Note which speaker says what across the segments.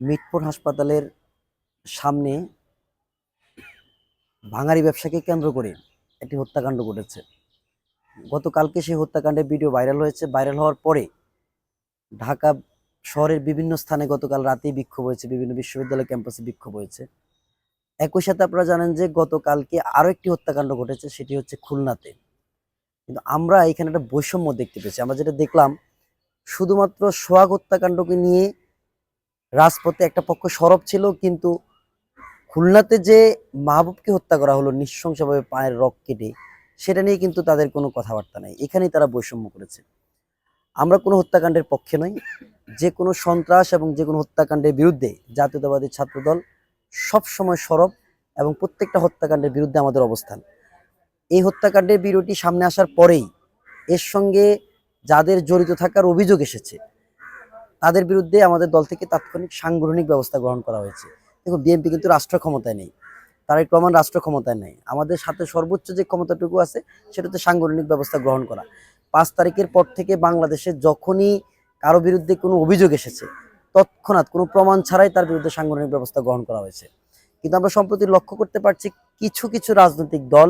Speaker 1: Mitford হাসপাতালের সামনে ভাঙারি ব্যবসাকে কেন্দ্র করে একটি হত্যাকাণ্ড ঘটেছে। গতকালকে সেই হত্যাকাণ্ডের ভিডিও ভাইরাল হয়েছে। ভাইরাল হওয়ার পরে ঢাকা শহরের বিভিন্ন স্থানে গতকাল রাতেই বিক্ষোভ হয়েছে। বিভিন্ন বিশ্ববিদ্যালয় ক্যাম্পাসে বিক্ষোভ হয়েছে। একই সাথে আপনারা জানেন যে গতকালকে আরও একটি হত্যাকাণ্ড ঘটেছে, সেটি হচ্ছে খুলনাতে। কিন্তু আমরা এখানে একটা বৈষম্য দেখতে পেয়েছি। আমরা যেটা দেখলাম, শুধুমাত্র সোয়াগ হত্যাকাণ্ডকে নিয়ে রাজপথে একটা পক্ষ সরব ছিল, কিন্তু খুলনাতে যে মাহবুবকে হত্যা করা হলো নৃশংসভাবে পায়ের রক কেটে, সেটা নিয়ে কিন্তু তাদের কোনো কথাবার্তা নেই। এখানেই তারা বৈষম্য করেছে। আমরা কোনো হত্যাকাণ্ডের পক্ষে নই। যে কোনো সন্ত্রাস এবং যে কোনো হত্যাকাণ্ডের বিরুদ্ধে জাতীয়তাবাদী ছাত্রদল সবসময় সরব এবং প্রত্যেকটা হত্যাকাণ্ডের বিরুদ্ধে আমাদের অবস্থান। এই হত্যাকাণ্ডের বিরোধী সামনে আসার পরেই এর সঙ্গে যাদের জড়িত থাকার অভিযোগ এসেছে তাদের বিরুদ্ধে আমাদের দল থেকে তাৎক্ষণিক সাংগঠনিক ব্যবস্থা গ্রহণ করা হয়েছে। দেখুন বিএনপি কিন্তু রাষ্ট্র ক্ষমতায় নেই। তারেক রহমান রাষ্ট্র ক্ষমতায় নেই। আমাদের সাথে সর্বোচ্চ যে ক্ষমতাটুকু আছে সেটা হচ্ছে সাংগঠনিক ব্যবস্থা গ্রহণ করা। পাঁচ তারিখের পর থেকে বাংলাদেশে যখনই কারও বিরুদ্ধে কোনো অভিযোগ এসেছে, তৎক্ষণাৎ কোনো প্রমাণ ছাড়াই তার বিরুদ্ধে সাংগঠনিক ব্যবস্থা গ্রহণ করা হয়েছে। কিন্তু আমরা সম্প্রতি লক্ষ্য করতে পারছি, কিছু কিছু রাজনৈতিক দল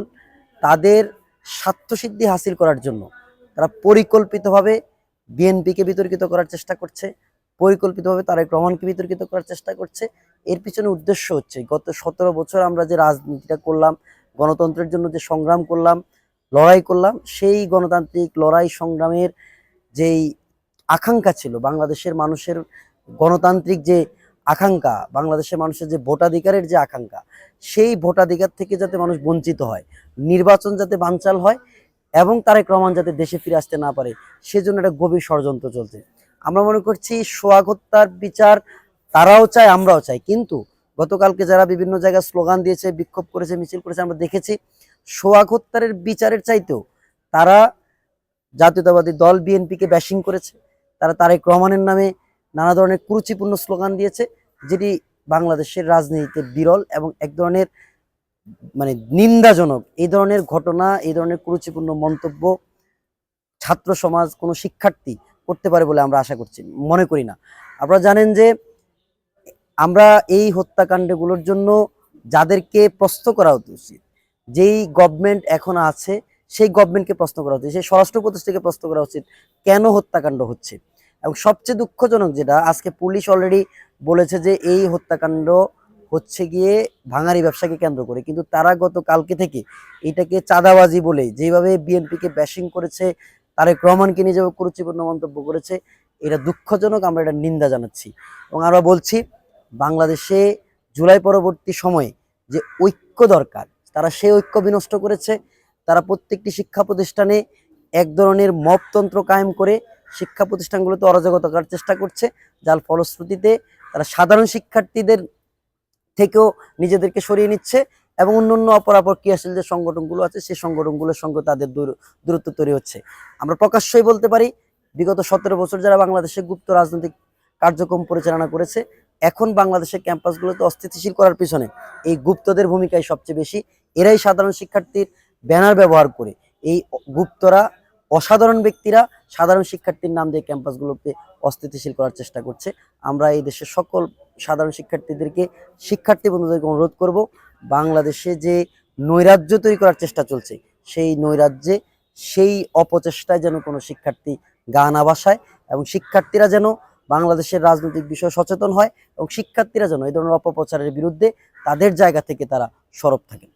Speaker 1: তাদের স্বার্থসিদ্ধি হাসিল করার জন্য তারা পরিকল্পিতভাবে বিএনপিকে বিতর্কিত করার চেষ্টা করছে। পরিকল্পিতভাবে তারেক রহমানকে বিতর্কিত করার চেষ্টা করছে। এর পিছনে উদ্দেশ্য হচ্ছে, গত সতেরো বছর আমরা যে রাজনীতিটা করলাম, গণতন্ত্রের জন্য যে সংগ্রাম করলাম, লড়াই করলাম, সেই গণতান্ত্রিক লড়াই সংগ্রামের যেই আকাঙ্ক্ষা ছিল, বাংলাদেশের মানুষের গণতান্ত্রিক যে আকাঙ্ক্ষা, বাংলাদেশের মানুষের যে ভোটাধিকারের যে আকাঙ্ক্ষা, সেই ভোটাধিকার থেকে যাতে মানুষ বঞ্চিত হয়, নির্বাচন যাতে বানচাল হয় এবং তারেক রহমান যাতে দেশে ফিরে আসতে না পারে, সেজন্য একটা গভীর ষড়যন্ত্র চলছে। আমরা মনে করছি সোহাগ হত্যার বিচার তারাও চায়, আমরাও চাই। কিন্তু গতকালকে যারা বিভিন্ন জায়গায় স্লোগান দিয়েছে, বিক্ষোভ করেছে, মিছিল করেছে, আমরা দেখেছি সোহাগ হত্যার বিচারের চাইতেও তারা জাতীয়তাবাদী দল বিএনপিকে ব্যাশিং করেছে। তারা তারেক রহমানের নামে নানা ধরনের কুরুচিপূর্ণ স্লোগান দিয়েছে, যেটি বাংলাদেশের রাজনীতিতে বিরল এবং এক ধরনের মানে নিন্দাজনক। এই ধরনের ঘটনা, এই ধরনের কুরুচিপূর্ণ মন্তব্য ছাত্র সমাজ, কোনো শিক্ষার্থী করতে পারে বলে আমরা আশা করছি, মনে করি না। আপনারা জানেন যে আমরা এই হত্যাকাণ্ডগুলোর জন্য যাদেরকে প্রশ্ন করা উচিত, যেই গভর্নমেন্ট এখন আছে, সেই গভর্নমেন্টকে প্রশ্ন করা উচিত, সেই স্বরাষ্ট্র উপদেষ্টাকে প্রশ্ন করা উচিত, কেন হত্যাকাণ্ড হচ্ছে? এবং সবচেয়ে দুঃখজনক যেটা, আজকে পুলিশ অলরেডি বলেছে যে এই হত্যাকাণ্ড হচ্ছে গিয়ে ভাঙারি ব্যবসাকে কেন্দ্র করে, কিন্তু তারা গত কালকে থেকে এটাকে চাঁদাবাজি বলে, যেভাবে বিএনপিকে ব্যাশিং করেছে তারেক রহমানকে নিয়ে যেভাবে কুরুচিপূর্ণ মন্তব্য করেছে, এটা দুঃখজনক, আমরা এটা নিন্দা জানাচ্ছি। এবং আমরা বলছি, বাংলাদেশে জুলাই পরবর্তী সময়ে যে ঐক্য দরকার, তারা সেই ঐক্য বিনষ্ট করেছে, তারা প্রত্যেকটি শিক্ষা প্রতিষ্ঠানে এক ধরনের মপতন্ত্র কায়েম করে শিক্ষা প্রতিষ্ঠানগুলোতে অরাজকতা করার চেষ্টা করছে, যার ফলশ্রুতিতে তারা সাধারণ শিক্ষার্থীদের থেকেও নিজেদেরকে সরিয়ে নিচ্ছে। এবং অন্য অন্য অপরাপর ক্রিয়াশীল যে সংগঠনগুলো আছে, সেই সংগঠনগুলোর সঙ্গে তাদের দূর- দূরত্ব তৈরি হচ্ছে। আমরা প্রকাশ্যই বলতে পারি, বিগত সতেরো বছর যারা বাংলাদেশে গুপ্ত রাজনৈতিক কার্যক্রম পরিচালনা করেছে, এখন বাংলাদেশের ক্যাম্পাসগুলোতে অস্থিতিশীল করার পিছনে এই গুপ্তদের ভূমিকাই সবচেয়ে বেশি। এরাই সাধারণ শিক্ষার্থীর ব্যানার ব্যবহার করে। এই গুপ্তরা, অসাধারণ ব্যক্তিরা সাধারণ শিক্ষার্থীর নাম দিয়ে ক্যাম্পাসগুলোকে অস্থিতিশীল করার চেষ্টা করছে। আমরা এই দেশের সকল সাধারণ শিক্ষার্থীদেরকে, শিক্ষার্থী বন্ধুদেরকে অনুরোধ করব বাংলাদেশে যে নৈরাজ্য তৈরি করার চেষ্টা চলছে, সেই নৈরাজ্যে সেই অপচেষ্টায় যেন কোনো শিক্ষার্থী গা না বাসায় এবং শিক্ষার্থীরা যেন বাংলাদেশের রাজনৈতিক বিষয়ে সচেতন হয় এবং শিক্ষার্থীরা যেন এই ধরনের অপপ্রচারের বিরুদ্ধে তাদের জায়গা থেকে তারা সরব থাকে